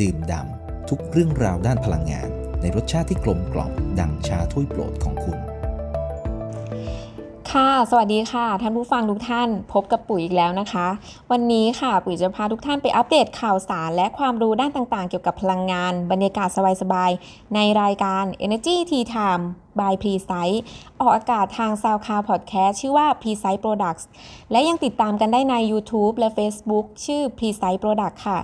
ดื่มด่ำทุกเรื่องราวด้านพลังงาน ในรสชาติที่กลมกล่อมดังชาถ้วยโปรดของคุณ ค่ะ สวัสดีค่ะ ท่านผู้ฟังทุกท่าน พบกับปุ๋ยอีกแล้วนะคะ วันนี้ค่ะปุ๋ยจะพาทุกท่านไปอัปเดตข่าวสาร และความรู้ด้านต่างๆ เกี่ยวกับพลังงาน บรรยากาศสบายๆในรายการ Energy Tea Time by Precise ออกอากาศทาง SoundCloud Podcast ชื่อว่า Precise Products และยังติดตามกันได้ใน YouTube และ Facebook ชื่อ Precise Product ค่ะ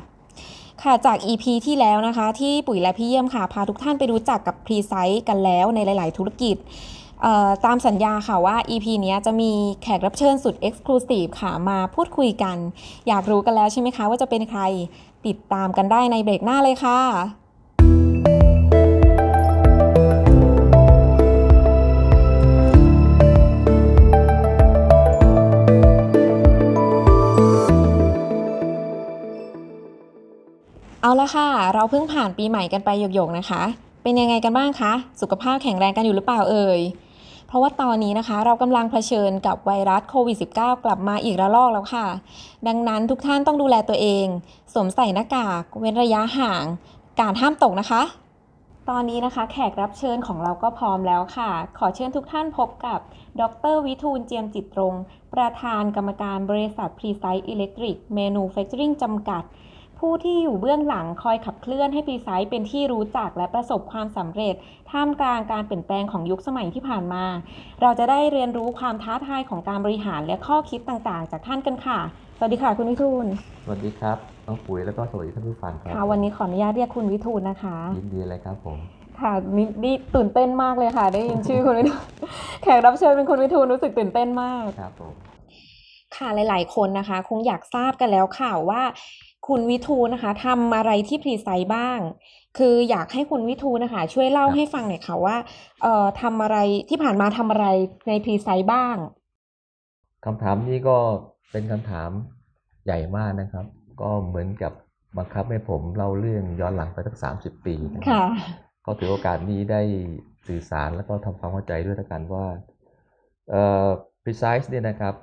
ค่ะจาก EP ที่แล้วนะคะ ที่ปุ๋ยและพี่เยี่ยมค่ะพาทุกท่านไปรู้จักกับพรีไซด์กันแล้วในหลาย ๆ ธุรกิจตามสัญญาค่ะว่า EP นี้จะมีแขกรับเชิญสุด Exclusive ค่ะมาพูดคุยกัน อยากรู้กันแล้วใช่ไหมคะว่าจะเป็นใครติดตามกันได้ในเบรกหน้าเลยค่ะ เอาละค่ะ เราเพิ่งผ่านปีใหม่กันไปหยกๆนะคะ เป็นยังไงกันบ้างคะ สุขภาพแข็งแรงกันอยู่หรือเปล่าเอ่ย เพราะว่าตอนนี้นะคะ เรากำลังเผชิญกับไวรัสโควิด -19 กลับมาอีกระลอกแล้วค่ะ ดังนั้นทุกท่านต้องดูแลตัวเอง สวมใส่หน้ากาก เว้นระยะห่าง การห้ามตกนะคะ ตอนนี้นะคะแขกรับเชิญของเราก็พร้อมแล้วค่ะ ขอเชิญทุกท่านพบกับ ดรวิทูลเจียมจิตตรง ประธานกรรมการบริษัท Precise Electric Manufacturing จำกัด ผู้ที่อยู่เบื้องหลังคอยขับเคลื่อนให้ Precise เป็นที่รู้จักและประสบความสำเร็จ ท่ามกลางการเปลี่ยนแปลงของยุคสมัยที่ผ่านมา เราจะได้เรียนรู้ความท้าทายของการบริหารและข้อคิดต่างๆ จากท่านกันค่ะ สวัสดีค่ะคุณวิทูล สวัสดีครับน้องปุ๋ยแล้วก็สวัสดีท่านผู้ฟังครับค่ะวันนี้ขออนุญาตเรียกคุณวิทูลนะคะ ยินดีเลยครับผมค่ะนี่นี่ตื่นเต้นมากเลยค่ะ ได้ยินชื่อคุณวิทูลแขกรับเชิญเป็นคุณวิทูลรู้สึกตื่นเต้นมากครับผมค่ะหลาย ๆ คนนะคะ คงอยากทราบกันแล้วค่ะว่า คุณวิทูลนะคะทำอะไรที่พรีไซส์บ้าง คืออยากให้คุณวิทูลนะคะ ช่วยเล่าให้ฟังหน่อยค่ะว่าเอ่อทำอะไรที่ผ่านมาทำอะไรในพรีไซส์บ้างคำถามนี้ก็เป็นคำถามใหญ่มากนะครับ ก็เหมือนกับบังคับให้ผมเล่าเรื่องย้อนหลังไปตั้งสามสิบปีนะครับค่ะก็ถือโอกาสนี้ได้สื่อสารแล้วก็ทำความเข้าใจด้วยแล้วกันว่าเอ่อ precise เนี่ยนะครับ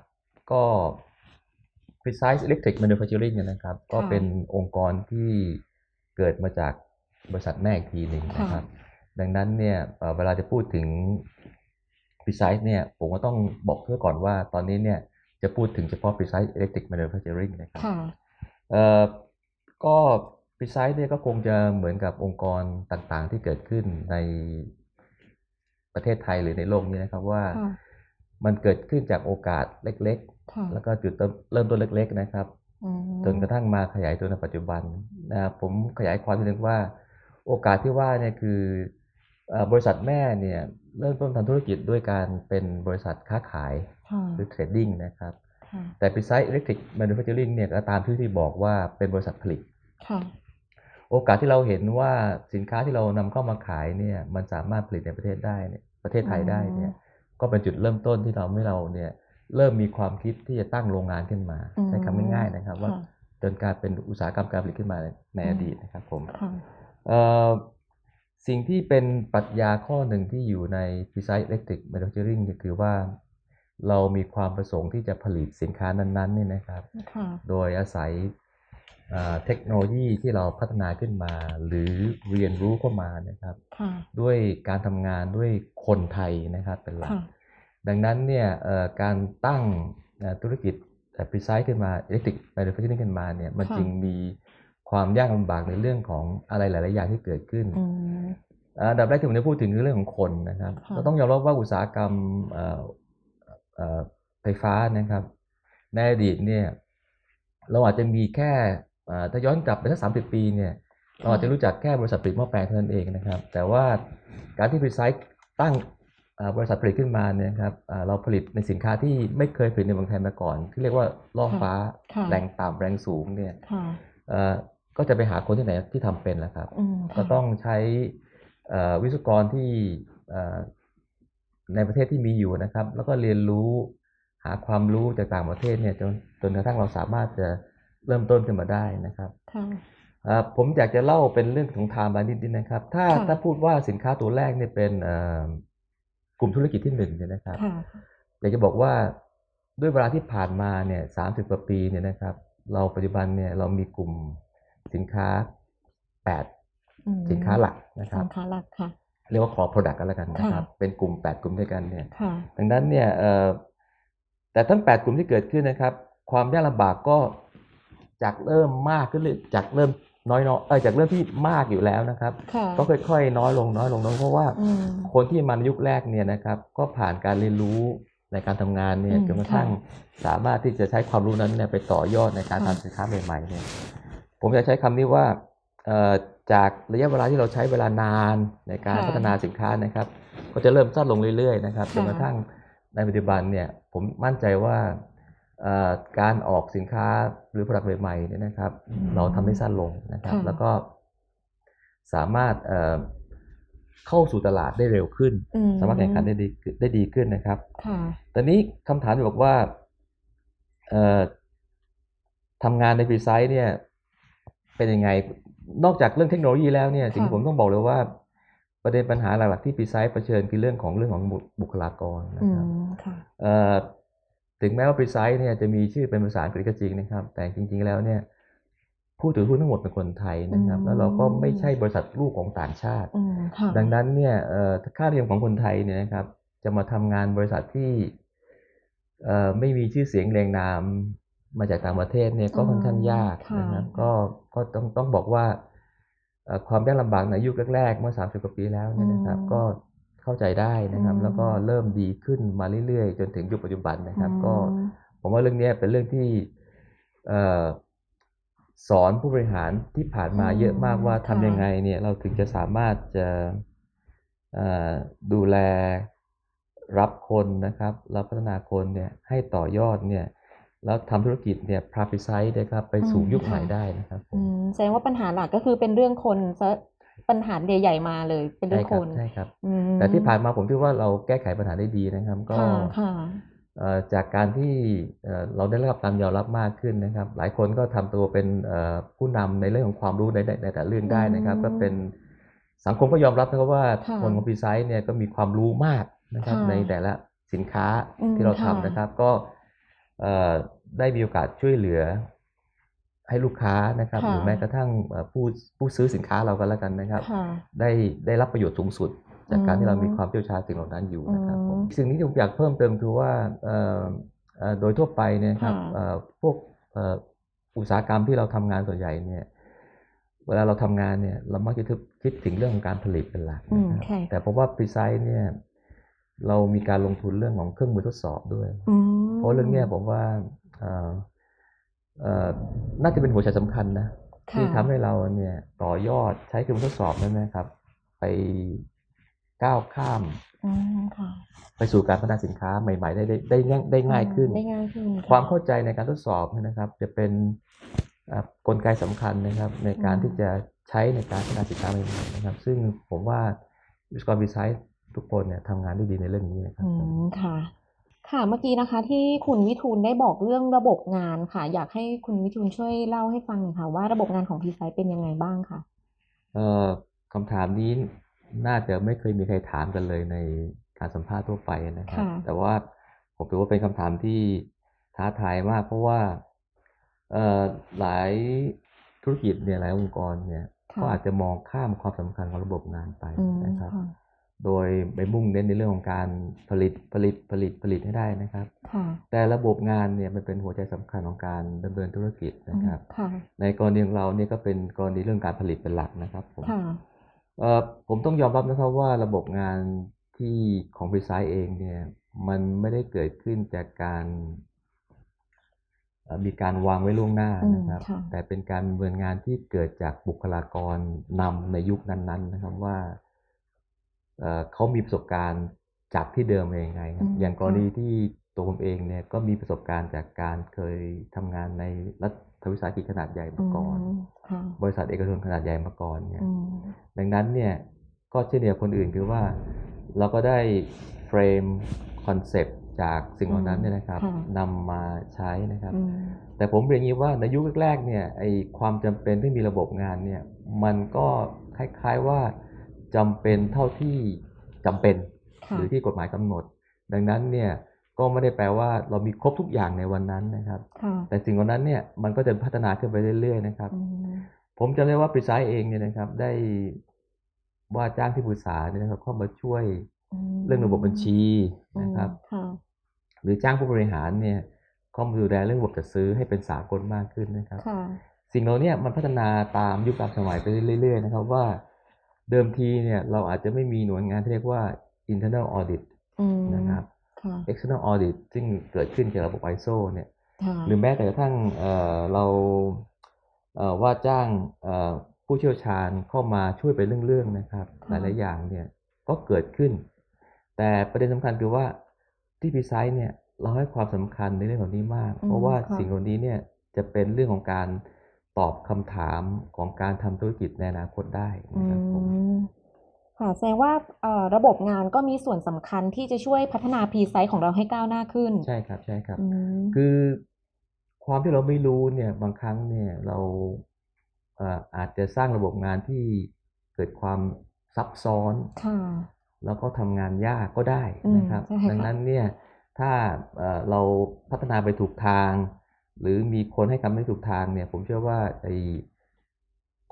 ก็ precise electric manufacturing เนี่ยนะครับ ก็ค่ะเป็นองค์กรที่เกิดมาจากบริษัทแม่อีกทีหนึ่งนะครับ ดังนั้นเนี่ยเอ่อเวลาจะพูดถึง precise เนี่ยผมก็ต้องบอกเพื่อก่อนว่าตอนนี้เนี่ยจะพูดถึงเฉพาะ precise electric manufacturing นะครับค่ะเอ่อก็ Precise เนี่ยก็คงจะเหมือนกับองค์กรต่างๆ ที่เกิดขึ้นในประเทศไทยหรือในโลกนี้นะครับว่าค่ะมันเกิดขึ้นจากโอกาสเล็กค่ะๆ แล้วก็จุดเริ่มเริ่มต้นเล็ก ๆนะครับอืมจนกระทั่งมาขยายตัวในปัจจุบันนะครับผมขยายความนิดนึงว่า โอกาสที่ว่าเนี่ยคือเอ่อบริษัทแม่เนี่ยเริ่มต้นทำธุรกิจด้วยการเป็นบริษัทค้าขายค่ะหรือเทรดดิ้งนะครับค่ะแต่ Precise Electric Manufacturing เนี่ยก็ตามที่ที่บอกว่าเป็นบริษัทผลิตค่ะโอกาสที่เราเห็นว่าสินค้าที่เรานำเข้ามาขายเนี่ยมันสามารถผลิตในประเทศได้เนี่ยประเทศไทยได้เนี่ยก็เป็นจุดเริ่มต้นที่เราให้เราเนี่ย เริ่มมีความคิดที่จะตั้งโรงงานขึ้นมาอืมใช้คำง่ายๆนะครับ ว่าค่ะจนกลารเป็นอุตสาหกรรมการผลิตขึ้นมาในอืมอดีตนะครับผมค่ะเอ่อสิ่งที่เป็นปรัชญาข้อหนึ่งที่อยู่ใน Precise Electric Manufacturing ก็คือว่าเรามีความประสงค์ที่จะผลิตสินค้านั้นๆเนี่ยนะครับค่ะโดยอาศัยอ่าเทคโนโลยีที่เราพัฒนาขึ้นมา หรือเรียนรู้เข้ามานะครับค่ะด้วยการทำงานด้วยคนไทยนะครับเป็นหลักค่ะ ดังนั้นเนี่ยเอ่อการตั้งเอ่อธุรกิจเอ่อ Precise ขึ้นมา Electric Manufacturing ขึ้นมาเนี่ยมันค่ะจึงมีความยากลำบากในเรื่องของอะไรหลาย ๆ อย่างที่เกิดขึ้นอืมอ่าอันดับแรกที่ผมจะพูดถึงคือเรื่องของคนนะครับค่ะเราต้องยอมรับว่าอุตสาหกรรมเอ่อเอ่อไฟฟ้านะครับในอดีตเนี่ยเราอาจจะมีแค่อ่าถ้าย้อนกลับไปสักสามสิบปีเนี่ยเราอาจจะรู้จักแค่บริษัทผลิตหม้อแปลงเท่านั้นเองนะครับ แต่ว่าการที่ Precise ตั้งอ่า บริษัทผลิตขึ้นมาเนี่ยครับอ่าเราผลิตในสินค้าที่ไม่เคยผลิตในเมืองไทยมาก่อน ที่เรียกว่าล่อฟ้าค่ะแรงต่ำแรงสูงเนี่ยค่ะเอ่อก็จะไปหาคนที่ไหนที่ทำเป็นแล้วครับอืมก็ค่ะต้องใช้เอ่อวิศวกรที่เอ่อในประเทศที่มีอยู่นะครับ แล้วก็เรียนรู้หาความรู้จากต่างประเทศเนี่ยจนจนกระทั่งเราสามารถจะเริ่มต้นขึ้นมาได้นะครับค่ะเอ่อผมอยากจะเล่าเป็นเรื่องของไทม์ไลน์นิดนึงนะครับ ถ้าค่ะถ้าพูดว่าสินค้าตัวแรกเนี่ยเป็นเอ่อ กลุ่มธุรกิจที่หนึ่งเนี่ยนะครับค่ะอยากจะบอกว่าด้วยเวลาที่ผ่านมาเนี่ยสามสิบกว่าปีเนี่ยนะครับ เราปัจจุบันเนี่ยเรามีกลุ่มสินค้า8อืมสินค้าหลักนะครับสินค้าหลักค่ะเรียกว่า core product กันแล้วกันนะครับค่ะเป็นกลุ่ม8กลุ่มด้วยกันเนี่ยค่ะดังนั้นเนี่ยเอ่อแต่ทั้ง8กลุ่มที่เกิดขึ้นนะครับ ความยากลำบากก็จากเริ่มมากขึ้นเรื่อยจากเริ่ม น้อยๆเออจากเริ่มที่มากอยู่แล้วนะครับค่ะก็ค่อยๆ น้อยลงน้อยลงน้อยลงเพราะว่าอืมคนที่มาในยุคแรกเนี่ยนะครับ ก็ผ่านการเรียนรู้ในการทำงานเนี่ยอืมจนกระทั่งสามารถที่จะใช้ความรู้นั้นเนี่ยไปต่อยอดในการค่ะทำสินค้าใหม่ๆเนี่ยผมจะใช้คำนี้ว่าเอ่อจากระยะเวลาที่เราใช้เวลานานในการค่ะพัฒนาสินค้านะครับ ก็จะเริ่มสั้นลงเรื่อยๆนะครับจค่ะนกระทั่งในปัจจุบันเนี่ยผมมั่นใจว่าเอ่อ การออกสินค้าหรือผลิตใหม่ๆเนี่ยนะครับ เราทำได้สั้นลงนะครับค่ะแล้วก็สามารถเอ่อเข้าสู่ตลาดได้เร็วขึ้นอืมสามารถแข่งขันได้ดีได้ดีขึ้นนะครับค่ะตอนนี้คำถามบอกว่าเอ่อทำงานในฟรีไซต์เนี่ย เป็นยังไงนอกจากเรื่องเทคโนโลยีแล้วเนี่ยสิ่งที่ค่ะผมต้องบอกเลยว่า ประเด็นปัญหาหลักๆที่ฟรีไซต์เผชิญคือเรื่องของเรื่องของบุบุคลากรนะอืครับมค่ะเอ่อ ถึงแม้ว่า Precise เนี่ยจะมีชื่อเป็นภาษาอังกฤษก็จริงนะครับ แต่จริง ๆ แล้วเนี่ยผู้ถือหุ้นทั้งหมดเป็นคนไทยนะครับอืมแล้วเราก็ไม่ใช่บริษัทลูกของต่างชาติอืมค่ะดังนั้นเนี่ยเอ่อค่าเรียนของคนไทยเนี่ยนะครับ จะมาทำงานบริษัทที่เอ่อไม่มีชื่อเสียงแรงนามมาจากต่างประเทศเนี่ยก็ค่อนข้างยากนะครับค่ะก็ก็ต้องต้องบอกว่าเอ่อความยากลำบากในยุคแรกๆเมื่อ30กว่าปีแล้วเนี่ยนะครับ ก็ เข้าใจได้นะครับ แล้วก็เริ่มดีขึ้นมาเรื่อยๆ จนถึงยุคปัจจุบันนะครับ ก็อืมผมว่าเรื่องเนี้ยเป็นเรื่องที่เอ่อสอนผู้บริหารที่ผ่านมาอืมเยอะมากว่าค่ะทำยังไงเนี่ยเราถึงจะสามารถจะเอ่อดูแลรับคนนะครับแล้วพัฒนาคนเนี่ยให้ต่อยอดเนี่ยแล้วทำธุรกิจเนี่ยพาพิไซต์นะครับไปสู่อืมยุคใหม่ค่ะได้นะครับผอืมมแสดงว่าปัญหาหลักก็คือเป็นเรื่องคนซะ ปัญหาใหญ่ ๆมาเลย เป็นเรื่ใช่องคครับนใช่ครับอืมแต่ที่ผ่านมาผมคิดว่าเราแก้ไขปัญหาได้ดีนะครับ ก็ค่ะค่ะเอ่อจากการที่เอ่อเราได้รับการยอมรับมากขึ้นนะครับ หลายคนก็ทำตัวเป็นเอ่อผู้นำในเรื่องของความรู้ในในในแต่เรื่องได้นะครับอืมก็เป็นสังคมก็ยอมรับนะครับว่าค่ะคนของพีไซต์เนี่ยก็มีความรู้มากนะครับค่ะในแต่ละสินค้าอืมที่เราค่ะทำนะครับ ก็เอ่อได้มีโอกาสช่วยเหลือ ให้ลูกค้านะครับค่ะหรือแม้กระทั่งเอ่อผู้ผู้ซื้อสินค้าเราก็แล้วกันนะครับค่ะได้ได้รับประโยชน์สูงสุด จากการอืมที่เรามีความเชี่ยวชาญสิ่งเหล่านั้นอยู่นะครับผมอืมสิ่งที่ผมอยากเพิ่มเติมคือว่าเอ่อเอ่อโดยทั่วไปเนี่ยครับค่ะเอ่อพวกเอ่ออุตสาหกรรมที่เราทำงานส่วนใหญ่เนี่ยเวลาเราทำงานเนี่ยเรามักจะคิดถึงเรื่องของการผลิตเป็นหลักอืนะมครับใช่แต่ผมว่า Precise เนี่ยเรามีการลงทุนเรื่องของเครื่องมือทดสอบด้วยอืมเพราะเรื่องเนี้ยผมว่าเอ่อเอ่อ น่าจะเป็นหัวใจสำคัญนะค่ะที่ทำให้เราเนี่ยต่อยอดใช้เครื่องมือทดสอบนั้นนะครับ ไปก้าวข้ามอืมค่ะไปสู่การพัฒนาสินค้าใหม่ ๆ ได้ได้ได้ง่ายได้ง่ายขึ้นได้ง่ายขึ้นค่ะความเข้าใจในการทดสอบเนยนะครับ จะเป็นอ่ากลไกสำคัญนะครับ ในการอืมที่จะใช้ในการพัฒนาสินค้าใหม่ๆนะครับ ซึ่งผมว่าวิศวกรดีไซน์ทุกคนเนี่ยทำงานได้ดีในเรื่องนี้นะครับอืมค่ะ ค่ะเมื่อกี้นะคะ ที่คุณวิทูลได้บอกเรื่องระบบงานค่ะ อยากให้คุณวิทูลช่วยเล่าให้ฟังหน่อยค่ะ ว่าระบบงานของพีไซเป็นยังไงบ้างค่ะเอ่อคำถามนี้น่าจะไม่เคยมีใครถามกันเลยในการสัมภาษณ์ทั่วไปนะครับค่ะแต่ว่าผมถือว่าเป็นคำถามที่ท้าทายมาก เพราะว่าเอ่อหลายธุรกิจเนี่ยหลายองค์กรเนี่ยค่ะก็อาจจะมองข้ามความสำคัญของระบบงานไปอืมนะครับค่ะ โดยไปมุ่งเน้นในเรื่องของการผลิตผลิตผลิตผลิตให้ได้นะครับค่ะแต่ระบบงานเนี่ยมันเป็นหัวใจสำคัญของการดำเนินธุรกิจนะครับค่ะในกรณีของเราเนี่ยก็เป็นกรณีเรื่องการผลิตเป็นหลักนะครับผมค่ะเอ่อผมต้องยอมรับนะครับว่าระบบงานที่ของ p r e c i s e เองเนี่ยมันไม่ได้เกิดขึ้นจากการเอ่อมีการวางไว้ล่วงหน้านะครับอืมค่ะแต่เป็นการดำเนินงานที่เกิดจากบุคลากรนำในยุคนั้น ๆ นะครับว่า เอ่อเขามีประสบการณ์จากที่เดิมเองไงครับอืมอย่างกรณีค่ะที่ตัวผมเองเนี่ยก็มีประสบการณ์จากการเคยทำงานในรัฐวิสาหกิจขนาดใหญ่มาก่อนมค่ะบริษัทเอกชนขนาดใหญ่มาก่อนเนี่ยอืมดังนั้นเนี่ยก็เช่นเดียวกับคนอื่นคือว่าเราก็ได้เฟรมคอนเซปต์จากสิ่งเหล่านั้นเนี่ยนะครับค่ะนำมาใช้นะครับอืมแต่ผมเรียนอย่างนี้ว่าในยุคแรกๆเนี่ยไอความจำเป็นที่มีระบบงานเนี่ยมันก็คล้ายๆว่า จำเป็นเท่าที่จำเป็นค่ะหรือที่กฎหมายกำหนด ดังนั้นเนี่ยก็ไม่ได้แปลว่าเรามีครบทุกอย่างในวันนั้นนะครับค่ะแต่สิ่งเหล่านั้นเนี่ยมันก็จะพัฒนาขึ้นไปเรื่อย ๆ นะครับอืมผมจำได้ว่าปริซายเองเนี่ยนะครับ ได้ว่าจ้างที่ปรึกษาเนี่ยนะครับ เข้ามาช่วยมเรื่องระบบบัญชีนะครับอืมค่ะหรือจ้างผู้บริหารเนี่ยเข้ามาดูแลเรื่องระบบจัดซื้อให้เป็นสากลมากขึ้นนะครับค่ะสิ่งเหล่านี้มันพัฒนาตามยุคตามสมัยไปเรื่อย ๆ นะครับ ว่า เดิมทีเนี่ยเราอาจจะไม่มีหน่วยงานที่เรียกว่า internal audit อืมนะครับค่ะ external audit ซึ่งเกิดขึ้นจากระบบ ISO เนี่ยค่ะหรือแม้แต่กระทั่งเอ่อเราเอ่อว่าจ้างเอ่อผู้เชี่ยวชาญเข้ามาช่วยไปเรื่องๆนะครับ หลายๆอย่างเนี่ยก็เกิดขึ้น แต่ประเด็นสำคัญคือว่าที่พีไซต์เนี่ยเราให้ความสำคัญในเรื่องเหล่านี้มากอืมเพราะว่าค่ะสิ่งเหล่านี้เนี่ยจะเป็นเรื่องของการ ตอบคำถามของการทำธุรกิจในอนาคตได้อืนะครับผมมค่ะแสดงว่าเอ่อระบบงานก็มีส่วนสำคัญที่จะช่วยพัฒนาพีไซต์ของเราให้ก้าวหน้าขึ้น ใช่ครับใช่ครับอืมคือความที่เราไม่รู้เนี่ยบางครั้งเนี่ยเราเอ่ออาจจะสร้างระบบงานที่เกิดความซับซ้อนค่ะแล้วก็ทำงานยากก็ได้อืมนะครับใช่ค่ะดังนั้นเนี่ยถ้าเอ่อเราพัฒนาไปถูกทาง หรือมีคนให้คำแนะนำถูกทางเนี่ย ผมเชื่อว่าไอ้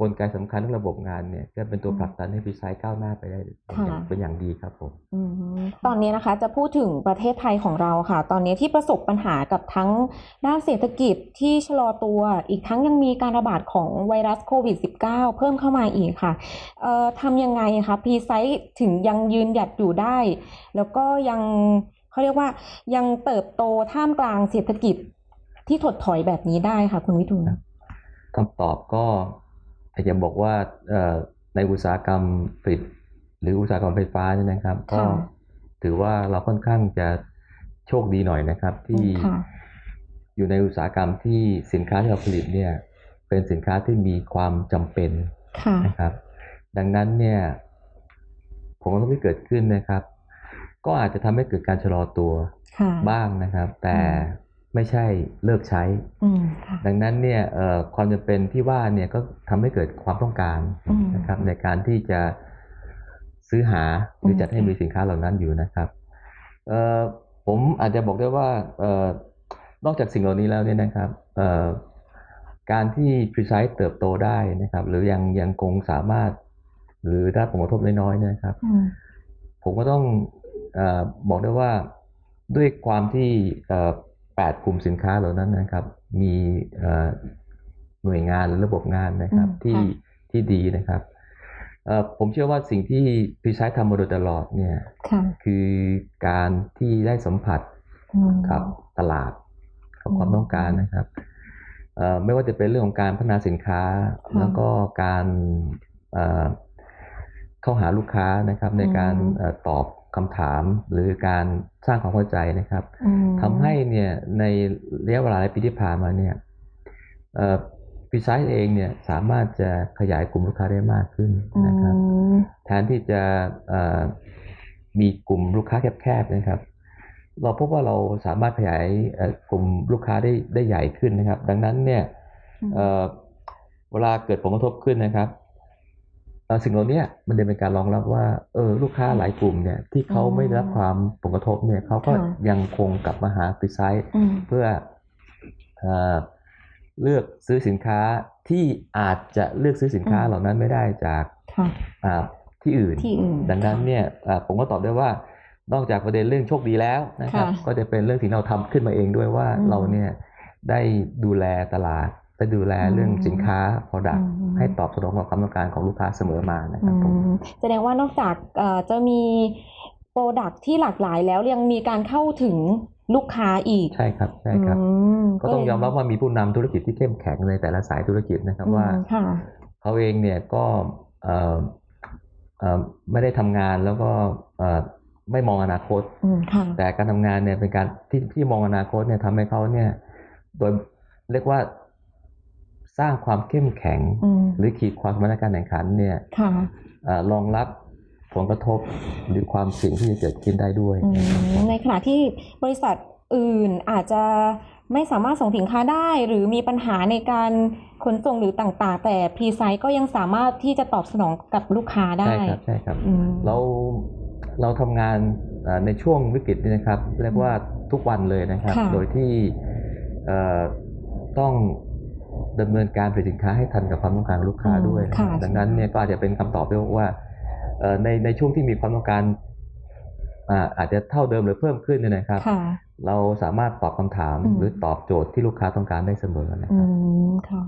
กลไกสำคัญของระบบงานเนี่ยก็เป็นตัวผลักดันให้พีไซต์ก้าวหน้าไปได้เป็นอย่างเป็นอย่างดีครับผมอืมตอนนี้นะคะจะพูดถึงประเทศไทยของเราค่ะ ตอนนี้ที่ประสบปัญหากับทั้งด้านเศรษฐกิจที่ชะลอตัว อีกทั้งยังมีการระบาดของไวรัสโควิด -19 เพิ่มเข้ามาอีกค่ะเอ่อทำยังไงคะพีไซต์ถึงยังยืนหยัดอยู่ได้ แล้วก็ยังเขาเรียกว่ายังเติบโตท่ามกลางเศรษฐกิจ ที่ถดถอยแบบนี้ได้ค่ะ คุณวิทูลครับคำตอบก็อาจจะบอกว่าเอ่อในอุตสาหกรรมผลิตหรืออุตสาหกรรมไฟฟ้าเนี่ยนะครับ ก็ค่ะถือว่าเราค่อนข้างจะโชคดีหน่อยนะครับ ที่ค่ะอยู่ในอุตสาหกรรมที่สินค้าที่เราผลิตเนี่ย เป็นสินค้าที่มีความจำเป็นค่ะนะครับ ดังนั้นเนี่ยผลกระทบที่เกิดขึ้นนะครับ ก็อาจจะทำให้เกิดการชะลอตัวค่ะบ้างนะครับ แต่อืม ไม่ใช่เลิกใช้อืมค่ะดังนั้นเนี่ยเอ่อความจำเป็นที่ว่าเนี่ยก็ทำให้เกิดความต้องการอืมนะครับในการที่จะซื้อหาหรือมจัดให้มีสินค้าเหล่านั้นอยู่นะครับเอ่อผมอาจจะบอกได้ว่าเอ่อนอกจากสิ่งเหล่านี้แล้วเนี่ยนะครับเอ่อการที่ Precise เติบโตได้นะครับ หรือยังยังคงสามารถ หรือได้ผลกระทบน้อยๆเนยนะครับอืมผมก็ต้องเออบอกได้ว่าด้วยความที่ เอ่อแปดกลุ่มสินค้าเหล่านั้นนะครับ มีเอ่อหน่วยงานหรือระบบงานนะครับอืมที่ค่ะที่ดีนะครับเอ่อผมเชื่อว่าสิ่งที่พีไซทำมาโดยตลอดเนี่ยค่ะคือการที่ได้สัมผัสอืมกับตลาดกับอืมความต้องการนะครับเอ่อไม่ว่าจะเป็นเรื่องของการพัฒนาสินค้าค่ะแล้วก็การเอ่อเข้าหาลูกค้านะครับในการอืมเอ่อตอบ คำถามหรือการสร้างความเข้าใจนะครับอืมทำให้เนี่ยในระยะเวลาหลายปีที่ผ่านมาเนี่ยพีไซส์เองเนี่ยสามารถจะขยายกลุ่มลูกค้าได้มากขึ้นนะครับอืมแทนที่จะเอ่อมีกลุ่มลูกค้าแคบๆนะครับ เราพบว่าเราสามารถขยายเอ่อกลุ่มลูกค้าได้ได้ใหญ่ขึ้นนะครับ ดังนั้นเนี่ยเอ่อเวลาเกิดผลกระทบขึ้นนะครับเอ่อ สิ่งเหล่านี้มันจะเป็นการรองรับว่าเออลูกค้าหลายกลุ่มเนี่ยที่เขาไม่ได้รับความผลกระทบเนี่ยเขาก็ค่ะยังคงกลับมาหาฟิไซต์อืมเพื่อเอ่อเลือกซื้อสินค้าที่อาจจะเลือกซื้อสินค้าอืมเหล่านั้นไม่ได้จากค่ะอ่าที่อื่นที่อื่น ดังนั้นเนี่ยอ่าผมก็ตอบได้ว่านอกจากประเด็นเรื่องโชคดีแล้วนะครับค่ะก็จะเป็นเรื่องที่เราทำขึ้นมาเองด้วยว่าอืมเราเนี่ยได้ดูแลตลาด ได้ดูแลเรื่องอืมสินค้า Product อืมให้ตอบสนองต่อความต้องการของลูกค้าเสมอมานะคอืรับผมมแสดงว่านอกจากเอ่อจะมีโปรดักที่หลากหลายแล้วยังมีการเข้าถึงลูกค้าอีก ใช่ครับใช่ครับอืมก็ต้องยอมรับว่ามีผู้นำธุรกิจที่เข้มแข็งในแต่ละสายธุรกิจนะครับอืมว่าค่ะเขาเองเนี่ยก็เอ่อเอ่อไม่ได้ทำงานแล้วก็เอ่อไม่มองอนาคตอืมค่ะแต่การทำงานเนี่ยเป็นการที่ที่มองอนาคตเนี่ยทำให้เขาเนี่ยโดยเรียกว่า สร้างความเข้มแข็งอืมหรือขีดความสามารถในการแข่งขันเนี่ยค่ะเอ่อรองรับผลกระทบหรือความเสี่ยงที่จะเกิดขึ้นได้ด้วยอืมในขณะที่บริษัทอื่นอาจจะไม่สามารถส่งสินค้าได้ หรือมีปัญหาในการขนส่งหรือต่าง ๆ แต่พรีไซก็ยังสามารถที่จะตอบสนองกับลูกค้าได้ ใช่ครับใช่ครับอืมเราเราทำงานเอ่อในช่วงวิกฤตนี่นะครับ เรียกว่าทุกวันเลยนะครับค่ะโดยที่เอ่อต้อง ดำเนินการผลิตสินค้าให้ทันกับความต้องการของลูกค้าอืมด้วยนะค่ะดังนั้นเนี่ยก็อาจจะเป็นคำตอบได้ว่าเอ่อในในช่วงที่มีความต้องการอ่าอาจจะเท่าเดิมหรือเพิ่มขึ้นเนี่ยนะครับค่ะเราสามารถตอบคำถามอืมหรือตอบโจทย์ที่ลูกค้าต้องการได้เสมอนะคอืรับมค่ะ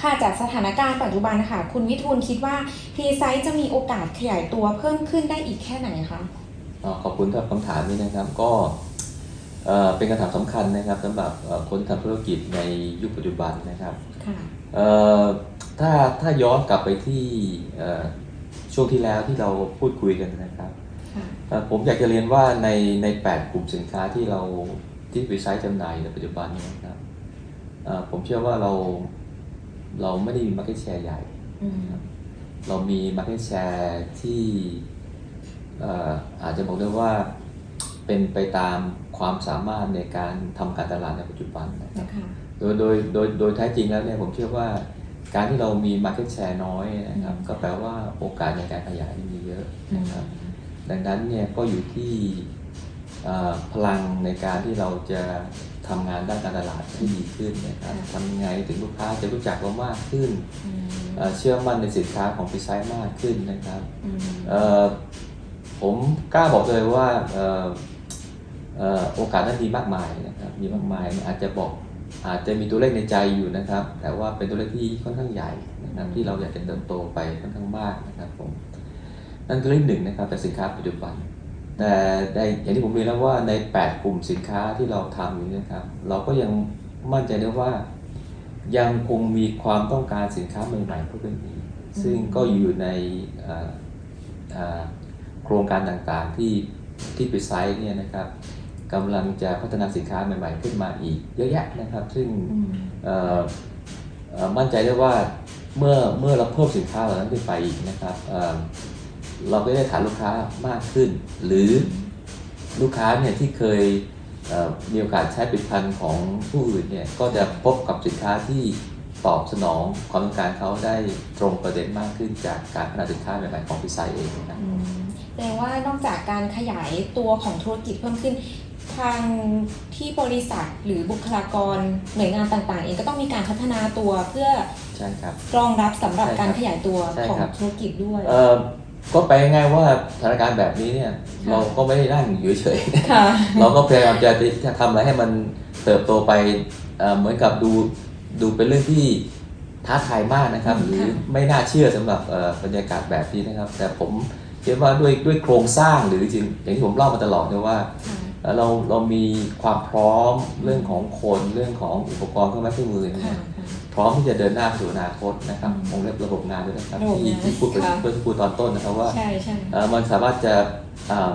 ค่ะจากสถานการณ์ปัจจุบันนะคะคุณวิทูลคิดว่าพรีไซต์จะมีโอกาสขยายตัวเพิ่มขึ้นได้อีกแค่ไหนคะอ๋อขอบคุณสำหรับคำถามนี้นะครับก็เอ่อเป็นคำถามสำคัญนะครับสำหรับเอ่อคนทำธุรกิจในยุคปัจจุบันนะครับค่ะเอ่อ ถ้าถ้าย้อนกลับไปที่เอ่อช่วงที่แล้วที่เราพูดคุยกันนะครับค่ะเอ่อผมอยากจะเรียนว่าในใน 8 กลุ่มสินค้าที่เราที่ไปใช้จำหน่ายในปัจจุบันนี้นะครับเอ่อผมเชื่อว่าเราเราไม่ได้มี market share ใหญ่อืมเรามี market share ที่เอ่ออาจจะบอกได้ว่าเป็นไปตามความสามารถในการทำการตลาดในปัจจุบันนะครับนะคะโดยโดยโดยโดยแท้จริงแล้วเนี่ยผมเชื่อว่าการที่เรามี market share น้อยนะครับอืมก็แปลว่าโอกาสในการขยายมีเยอะนะครับดังนั้นเนี่ยก็อยู่ที่เอ่อพลังในการที่เราจะทำงานด้านการตลาดให้ดีขึ้นนะครับทำยังไงถึงลูกค้าจะรู้จักเรามากขึ้นอืมเอ่อเชื่อมั่นในสินค้าของพิไซมากขึ้นนะครับอืมเอ่อผมกล้าบอกเลยว่าเอ่อเอ่อโอกาสนั้นมีมากมายนะครับมีมากมายอาจจะบอก อาจจะมีตัวเลขในใจอยู่นะครับ แต่ว่าเป็นตัวเลขที่ค่อนข้างใหญ่นะครับที่เราอยากจะเติบโตไปค่อนข้างมากนะครับผมนั่นคือเรื่องหนึ่งนะครับแต่สินค้าปัจจุบัน แต่ในอย่างที่ผมเรียนแล้วว่าใน 8 กลุ่มสินค้าที่เราทำอยู่นะครับ เราก็ยังมั่นใจได้ว่า ยังคงมีความต้องการสินค้าใหม่ๆเพิ่มขึ้นอีกซึ่งก็อยู่ในโครงการต่างๆที่ที่ไปไซต์เนี่ยนะครับ กำลังจะพัฒนาสินค้าใหม่ ๆ ขึ้นมาอีกเยอะแยะนะครับ ซึ่งอืมเอ่อเอ่อมั่นใจได้ว่าเมื่อเมื่อเราเพิ่มสินค้าเหล่านั้นขึ้นไปอีกนะครับเอ่อเราก็ได้ฐานลูกค้ามากขึ้น หรือลูกค้าเนี่ยที่เคยเอ่อมีโอกาสใช้ผลิตภัณฑ์ของผู้อื่นเนี่ยก็จะพบกับสินค้าที่ตอบสนองความต้องการเขาได้ตรงประเด็นมากขึ้นจากการพัฒนาสินค้าใหม่ๆของพิซซ่าเองนะครับอืมแสดงว่านอกจากการขยายตัวของธุรกิจเพิ่มขึ้น ทางที่บริษัทหรือบุคลากรหน่วยงานต่างๆ เองก็ต้องมีการพัฒนาตัวเพื่อใช่ครับ รองรับสำหรับใช่ครับการขยายตัวใช่ของครับ ธุรกิจด้วย เอ่อก็ไปง่ายๆว่าสถานการณ์แบบนี้เนี่ย ค่ะ เราก็ไม่ได้นั่งอยู่เฉยๆ ค่ะ เราก็พยายามจะจะทำอะไรให้มันเติบโตไปเอ่อเหมือนกับดูดูเป็นเรื่องที่ท้าทายมากนะครับอืมหรือค่ะ ไม่น่าเชื่อสำหรับเอ่อบรรยากาศแบบนี้นะครับ แต่ผม คิดว่าด้วยด้วยโครงสร้างหรือจริงอย่างที่ผมเล่ามาตลอดเลยว่าค่ะเอ่อเราเรามีความพร้อมเรื่องของคนเรื่องของอุปกรณ์เครื่องไม้เครื่องมือเนี่ค่ะยพร้อมที่จะเดินหน้าไปสู่อนาคตนะครับอืมวงเล็บระบบงานด้วยนะครับระบบที่งานที่พูดไปค่ะเพื่อพูดตอนต้นนะครับว่าใช่ใช่เอ่อมันสามารถจะอ่า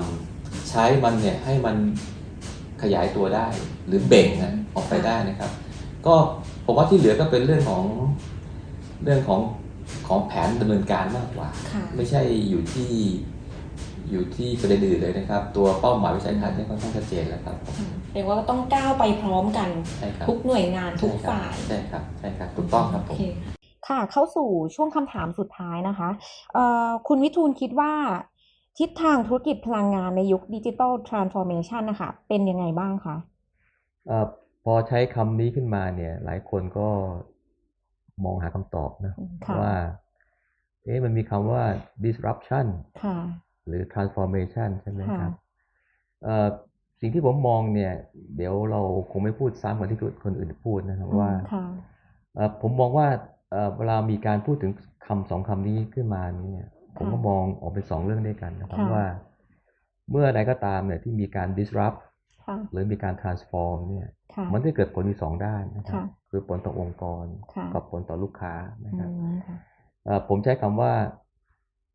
ใช้มันเนี่ยให้มันขยายตัวได้หรือเบ่งนะออกไปได้นะครับ ก็ผมว่าที่เหลือก็เป็นเรื่องของเรื่องของ ของแผนดำเนินการมากกว่าค่ะไม่ใช่อยู่ที่อยู่ที่ประเด็นอื่นเลยนะครับ ตัวเป้าหมายวิสัยทัศน์เนี่ยค่อนข้างชัดเจนแล้วครับค่ะแปลว่าต้องก้าวไปพร้อมกันใช่ครับทุกหน่วยงานทุกฝ่ายใช่ครับใช่ครับถูกต้องครับผมโอเคค่ะเข้าสู่ช่วงคำถามสุดท้ายนะคะเอ่อคุณวิทูลคิดว่า ทิศทางธุรกิจพลังงานในยุคดิจิ t a ลทรานส์ฟอร์เมชันนะคะเป็นยังไงบ้างคะเอ่อพอใช้คำนี้ขึ้นมาเนี่ย หลายคนก็ มองหาคำตอบนะค่ะว่าเอ๊ะมันมีคำว่า disruption ค่ะหรือ transformation ใช่ไหมคค่ะรับเอ่อสิ่งที่ผมมองเนี่ย เดี๋ยวเราคงไม่พูดซ้ำกับที่คนอื่นพูดนะครับว่าค่ะเอ่อผมมองว่าเอ่อเวลามีการพูดถึงคำสองคำนี้ขึ้นมานี้เนี่ย ผมก็มองออกเป็นสองเรื่องด้วยกันนะครับค่ะว่า เมื่อใดก็ตามเนี่ยที่มีการ disrupt ค่ะ หรือมีการ transform เนี่ยค่ะมันจะเกิดผลมีสองด้านนะครับค่ะคือผลต่อองค์กรค่ะกับผลต่อลูกค้านะอืครับมค่ะเอ่อผมใช้คำว่า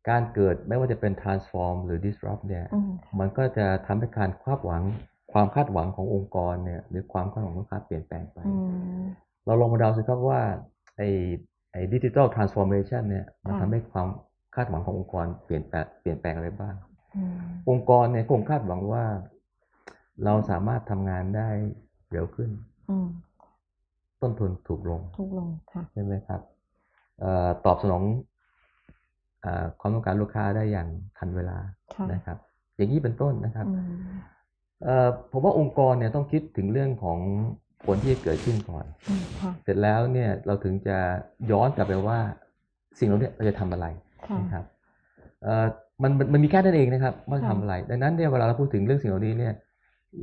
การเกิดไม่ว่าจะเป็น transform หรือ disrupt เนี่ยอืมค่ะมันก็จะทำให้การคาดหวังความคาดหวังขององค์กรเนี่ยหรือความคาดหวังของลูกค้าเปลี่ยนแปลงไปอืมเราลองมาเดาสิครับว่าไอ้ไอ้ดิจิทัลทรานส์ฟอร์เมชันเนี่ยมันค่ะทำให้ความคาดหวังขององค์กรเปลี่ยนแปลงเปลี่ยนแปลงอะไรบ้างอืมองค์กรเนี่ยคงคาดหวังว่า เราสามารถทำงานได้เร็วขึ้นอืมต้นทุนถูกลงถูกลงค่ะใช่ไหมครับเอ่อตอบสนองเออความต้องการลูกค้าได้อย่างทันเวลาค่ะนะครับ อย่างนี้เป็นต้นนะครับอืมเอ่อผมว่าองค์กรเนี่ยต้องคิดถึงเรื่องของผลที่จะเกิดขึ้นก่อนอืมค่ะเสร็จแล้วเนี่ยเราถึงจะย้อนกลับไปว่า สิ่งเหล่านี้เราจะทำอะไรค่ะนะครับเอ่อมันมันมันมีแค่นั้นเองนะครับว่าจะค่ะทำอะไร ดังนั้นเนี่ยเวลาเราพูดถึงเรื่องสิ่งเหล่านี้เนี่ย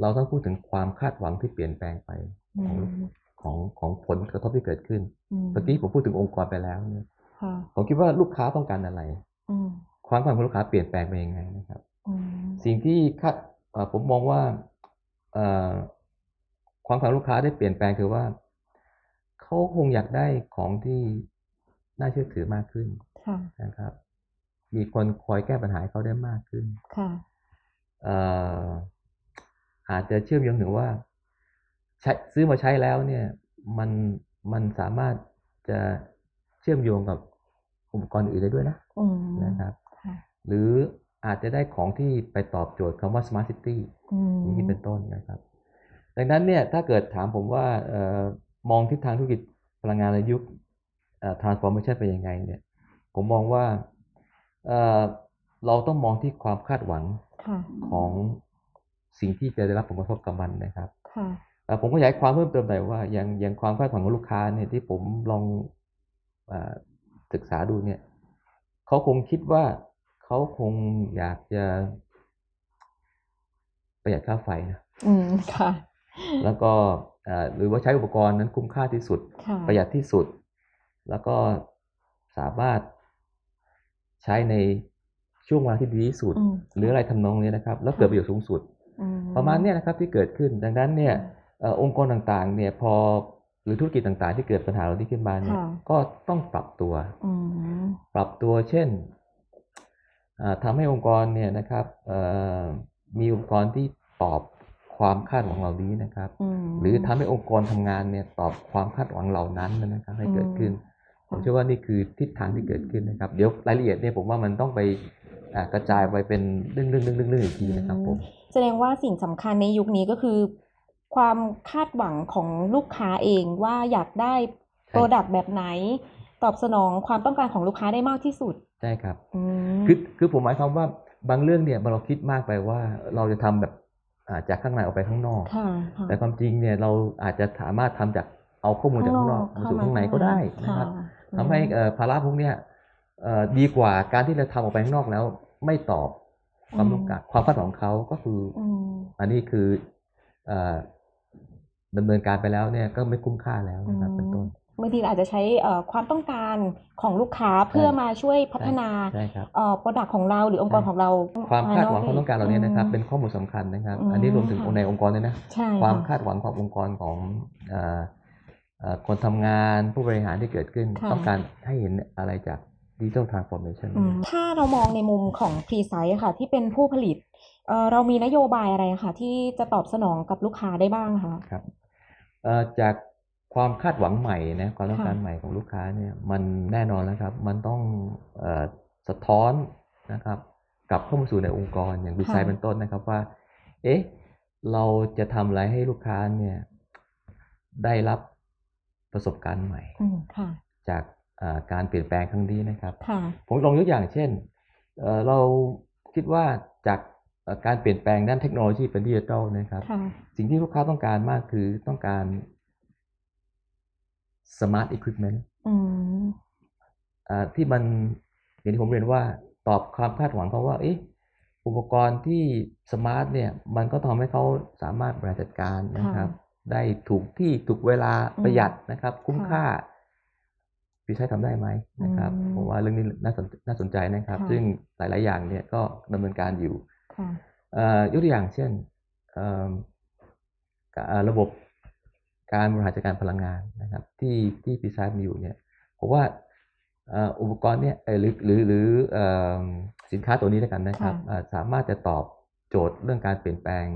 เราต้องพูดถึงความคาดหวังที่เปลี่ยนแปลงไปอืของมของของผลกระทบที่เกิดขึ้นอืมเมื่อกี้ผมพูดถึงองค์กรไปแล้วเนี่ยค่ะผมคิดว่าลูกค้าต้องการอะไรอืมความต้องการของลูกค้าเปลี่ยนแปลงไปยังไงนะครับอืมสิ่งที่คาดเอ่อผมมองว่าเอ่อความต้องการลูกค้าได้เปลี่ยนแปลงคือว่าเขาคงอยากได้ของที่น่าเชื่อถือมากขึ้นค่ะนะครับ มีคนคอยแก้ปัญหาให้เขาได้มากขึ้นค่ะเอ่ออาจจะเชื่อมโยงถึงว่าใช้ซื้อมาใช้แล้วเนี่ยมันมันสามารถจะเชื่อมโยงกับอุปกรณ์อื่นได้ด้วยนะอืมนะครับค่ะหรืออาจจะได้ของที่ไปตอบโจทย์คำว่า smart city อืมอย่างนี้เป็นต้นนะครับ ดังนั้นเนี่ยถ้าเกิดถามผมว่าเออมองทิศทางธุรกิจพลังงานในยุคเอ่อ transformation เป็นยังไงเนี่ย ผมมองว่าเอ่อเราต้องมองที่ความคาดหวังค่ะของ สิ่งที่จะได้รับผลกระทบกับมันนะครับค่ะเอ่อผมก็อยากให้ความเพิ่มเติมหน่อยว่าอย่างอย่างความคาดหวังของลูกค้าเนี่ยที่ผมลองเออศึกษาดูเนี่ยเขาคงคิดว่าเขาคงอยากจะประหยัดค่าไฟนะอืมค่ะ แล้วก็เอ่อหรือว่าใช้อุปกรณ์นั้นคุ้มค่าที่สุดค่ะประหยัดที่สุด แล้วก็สามารถใช้ในช่วงเวลาที่ดีที่สุดอืมหรืออะไรทำนองนี้นะครับ แล้วเกิดประโยชน์สูงสุดอื ประมาณเนี้ยนะครับที่เกิดขึ้นดังนั้นเนี่ยเอ่อองค์กรต่างๆเนี่ยพอหรือธุรกิจต่างๆ ที่เกิดปัญหาเหล่านี้ขึ้นมาเนี่ยค่ะก็ต้องปรับตัวอืมปรับตัวเช่นอ่าทำให้องค์กรเนี่ยนะครับเอ่อมีอุปกรณ์ที่ตอบความคาดหวังเหล่านี้นะครับอืมหรือทำให้องค์กรทำงานเนี่ยตอบความคาดหวังเหล่านั้นนะครับ ให้เกิดขึ้น ผมเชื่อว่านี่คือทิศทางที่เกิดขึ้นนะครับ เดี๋ยวรายละเอียดเนี่ยผมว่ามันต้องไปอ่า กระจายไปเป็นเรื่องๆเรื่องๆเรื่องๆอีกทีนะครับผมแสดงว่าสิ่งสำคัญในยุคนี้ก็คือ ความคาดหวังของลูกค้าเองว่าอยากได้โปรดักต์แบบไหน ตอบสนองความต้องการของลูกค้าได้มากที่สุดใช่ครับอืมคือคือผมหมายความว่าบางเรื่องเนี่ยเราคิดมากไปว่าเราจะทำแบบอ่าจากข้างในออกไปข้างนอกค่ะค่ะแต่ความจริงเนี่ยเราอาจจะสามารถทำจากเอาข้อมูลจากข้างนอกมาสู่ข้างในก็ได้นะครับะทำให้เอ่อภาระพวกเนี้ยเอ่อ ดีกว่าการที่เราทำออกไปข้างนอกแล้ว ไม่ตอบความต้องการความคาดหวังของเขาก็คือออืมอันนี้คือเอ่อดำเนินการไปแล้วเนี่ยก็ไม่คุ้มค่าแล้วนะครับเป็นต้นบางทีอาจจะใช้เอ่อความต้องการของลูกค้าเพื่อมาช่วยพัฒนาใช่ครับเอ่อโปรดักของเราหรือองค์กรใช่ของเรา ความคาดหวังภความต้องการเหล่านี้นะครับ เป็นมข้อมูลสำคัญนะครับอืมอันนี้รวมถึงค่ะในองค์กรด้วยนะใช่ความค่ะคาดหวังขององค์กรของเอ่อเอ่อคนทำงานผู้บริหารที่เกิดขึ้นค่ะต้องการให้เห็นอะไรจาก ดิจิทัลทรานส์ฟอร์เมชันอืมถ้าเรามองในมุมของพรีไซส์ค่ะ ที่เป็นผู้ผลิตเอ่อเรามีนโยบายอะไรค่ะที่จะตอบสนองกับลูกค้าได้บ้างคะครับเอ่อจากความคาดหวังใหม่นะความต้องการค่ะใหม่ของลูกค้าเนี่ยมันแน่นอนแล้วครับ มันต้องเอ่อสะท้อนนะครับกลับเข้ามาสู่ในองค์กรอย่างดีไซน์เป็นต้นนะครับว่า เอ๊ะเราจะทำอะไรให้ลูกค้าเนี่ยได้รับประสบการณ์ใหม่อืมค่ะจากอ่า การเปลี่ยนแปลงครั้งนี้นะครับค่ะผมลองยกอย่างเช่นเอ่อเราคิดว่าจากเอ่อการเปลี่ยนแปลงด้านเทคโนโลยีเป็นดิจิทัลนะครับค่ะสิ่งที่ลูกค้าต้องการมากคือต้องการ smart equipment อืมอ่าที่มันอย่างที่ผมเรียนว่าตอบความคาดหวังเขาว่า เอ๊ะอุปกรณ์ที่สมาร์ทเนี่ย มันก็ทำให้เขาสามารถบริหารจัดการนะครับ ได้ถูกที่ถูกเวลาอืมประหยัดนะครับ คุ้มค่ะค่า พี่ใช้ทำได้ไหมนะครับอืมผมว่าเรื่องนี้น่าสนน่าสนใจนะครับค่ะซึ่งหลาย ๆ อย่างเนี่ยก็ดำเนินการอยู่ค่ะเอ่อยกตัวอย่างเช่นเอิ่มกะเอ่อระบบการบริหารจัดการพลังงานนะครับ ที่ที่พีซามีอยู่เนี่ยผมว่าเอ่ออุปกรณ์เนี่ยเอ่อหรือหรือหรือเอิ่มสินค้าตัวนี้แล้วกันนะครับค่ะเอ่อสามารถจะตอบโจทย์เรื่องการเปลี่ยนแปลง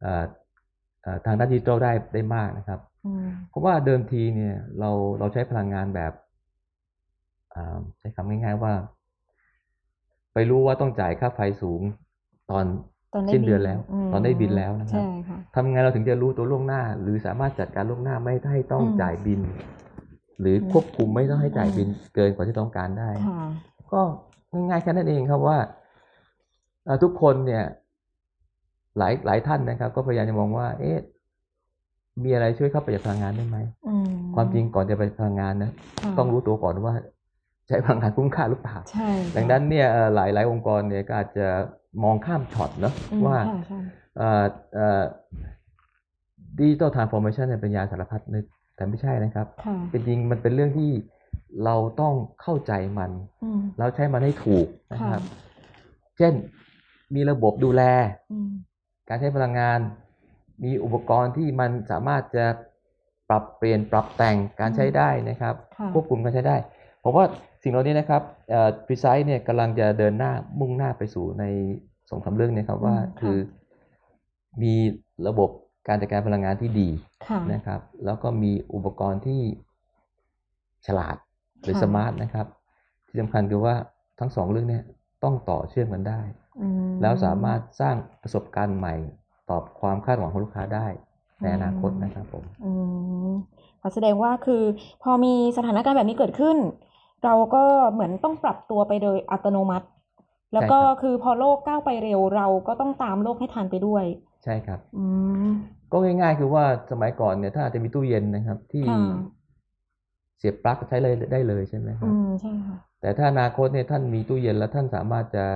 เอ่อเอ่อ ทางด้านดิจิทัลได้ได้มากนะครับอืมเพราะว่าเดิมทีเนี่ยเราเราใช้พลังงานแบบอ่าใช้คำง่ายๆว่า ไปรู้ว่าต้องจ่ายค่าไฟสูงตอนตอนได้สิ้นเดือนบินแล้วอืมตอนได้บินแล้วนะครับใช่ค่ะทำไงเราถึงจะรู้ตัวล่วงหน้า หรือสามารถจัดการล่วงหน้าไม่ให้ต้องอืมจ่ายบิน หรืออมควบคุมไม่ต้องให้จ่ายอืมบินเกินกว่าที่ต้องการได้ค่ะก็ง่ายๆแค่นั้นเองครับว่าเอ่อทุกคนเนี่ย หลายหลายท่านนะครับ ก็พยายามจะมองว่า เอ๊ะมีอะไรช่วยเข้าประหยัดพลังงานได้ไหมอืมความจริงก่อนจะไปพลังงานนะค่ะต้องรู้ตัวก่อนว่า ใช้พลังงานคุ้มค่าหรือเปล่าใช่ค่ะดังนั้นเนี่ยเอ่อหลายหลายองค์กรเนี่ยก็อาจจะมองข้ามช็อตเนอะอืมว่าค่ะค่ะดิจิตอลทรานส์ฟอร์เมชันเป็นยาสารพัดนึกแต่ไม่ใช่นะครับค่ะเป็นจริงมันเป็นเรื่องที่เราต้องเข้าใจมันอืมแล้วใช้มันให้ถูกนะคค่ะรับ เช่นมีระบบดูแลอืม การใช้พลังงาน มีอุปกรณ์ที่มันสามารถจะปรับเปลี่ยนปรับแต่งการใช้ได้นะครับค่ะควบคุมการใช้ได้ผมว่าสิ่งเหล่านี้นะครับเอ่อ Precise เนี่ยกำลังจะเดินหน้ามุ่งหน้าไปสู่ในสองสามเรื่องเนะครับว่าอืมค่ะคือมีระบบการจัดการพลังงานที่ดีค่ะนะครับ แล้วก็มีอุปกรณ์ที่ฉลาดหรือค่ะสมาร์ทนะครับ ที่สำคัญคือว่าทั้งสองเรื่องเนี้ต้องต่อเชื่อมกันได้อืม แล้วสามารถสร้างประสบการณ์ใหม่ ตอบความคาดหวังของลูกค้าได้ในอนาคตนะครับผมอืมขอแสดงว่าคือพอมีสถานการณ์แบบนี้เกิดขึ้น เราก็เหมือนต้องปรับตัวไปโดยอัตโนมัติ แล้วก็ใช่ครับคือพอโลกก้าวไปเร็วเราก็ต้องตามโลกให้ทันไปด้วย ใช่ครับอืมก็ง่าย ๆ คือว่าสมัยก่อนเนี่ยถ้าอาจจะมีตู้เย็นนะครับที่ค่ะเสียบปลั๊กใช้เลยได้เลยใช่ไหมครัอืบมใช่ค่ะแต่ถ้าอนาคตเนี่ยท่านมีตู้เย็นแล้วท่านสามารถจะ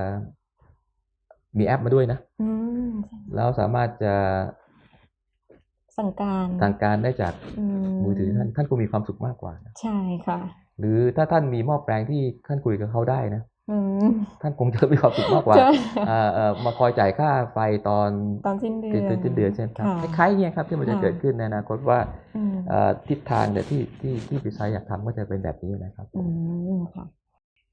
มีแอปมาด้วยนะอืมใช่แล้วสามารถจะสั่งการสั่งการได้จากอืมมือถือท่านท่านคงมีความสุขมากกว่านะใช่ค่ะ หรือถ้าท่านมีหม้อแปลงที่ท่านคุยกับเขาได้นะอืมท่านคงจะมีความสุขมากกว่าใช่อ่าเอ่อมาคอยจ่ายค่าไฟตอนตอนสิ้นเดือนสิ้นสิ้นเดือนใช่ไหมครับค่ะคล้ายๆเนี่ยครับที่มันจะค่ะเกิดขึ้นในอนาคตว่าอืมเอ่อทิศทางเนี่ยที่ที่ที่พิซัยอยากทำก็จะเป็นแบบนี้นะครับอืมค่ะ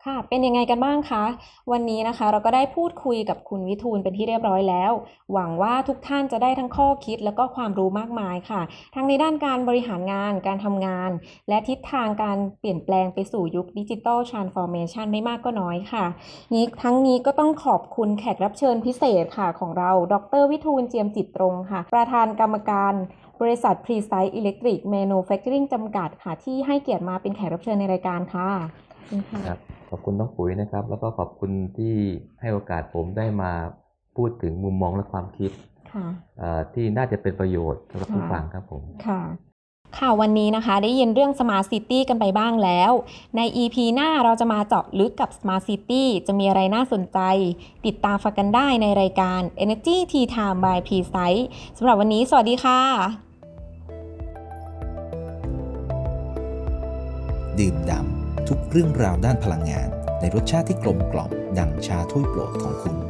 ค่ะ เป็นยังไงกันบ้างคะ วันนี้นะคะเราก็ได้พูดคุยกับคุณวิทูลเป็นที่เรียบร้อยแล้ว หวังว่าทุกท่านจะได้ทั้งข้อคิดแล้วก็ความรู้มากมายค่ะ ทั้งในด้านการบริหารงาน การทำงาน และทิศทางการเปลี่ยนแปลงไปสู่ยุคดิจิ t a ลทรานส์ฟอร์เมชันไม่มากก็น้อยค่ะ นี้ทั้งนี้ก็ต้องขอบคุณแขกรับเชิญพิเศษค่ะของเรา ดรวิทูลเจียมจิตตรงค่ะ ประธานกรรมการบริษัท Precise Electric Manufacturing จำกัดค่ะ ที่ให้เกียรติมาเป็นแขกรับเชิญในรายการค่ะ คุณค่ะครับขอบคุณน้องปุ๋ยนะครับ แล้วก็ขอบคุณที่ให้โอกาสผมได้มาพูดถึงมุมมองและความคิดค่ะเอ่อที่น่าจะเป็นประโยชน์สำหรับผู้ค่ะฟังครับผมค่ะค่ะวันนี้นะคะได้ยินเรื่อง Smart City กันไปบ้างแล้ว ใน EP หน้าเราจะมาเจาะลึกกับ Smart City จะมีอะไรน่าสนใจ ติดตามฟังกันได้ในรายการ Energy Tea Time by p r e c i s e สำหรับวันนี้สวัสดีค่ะ ดื่มด่ำ ทุกเรื่องราวด้านพลังงาน ในรสชาติที่กลมกล่อมดังชาถ้วยโปรดของคุณ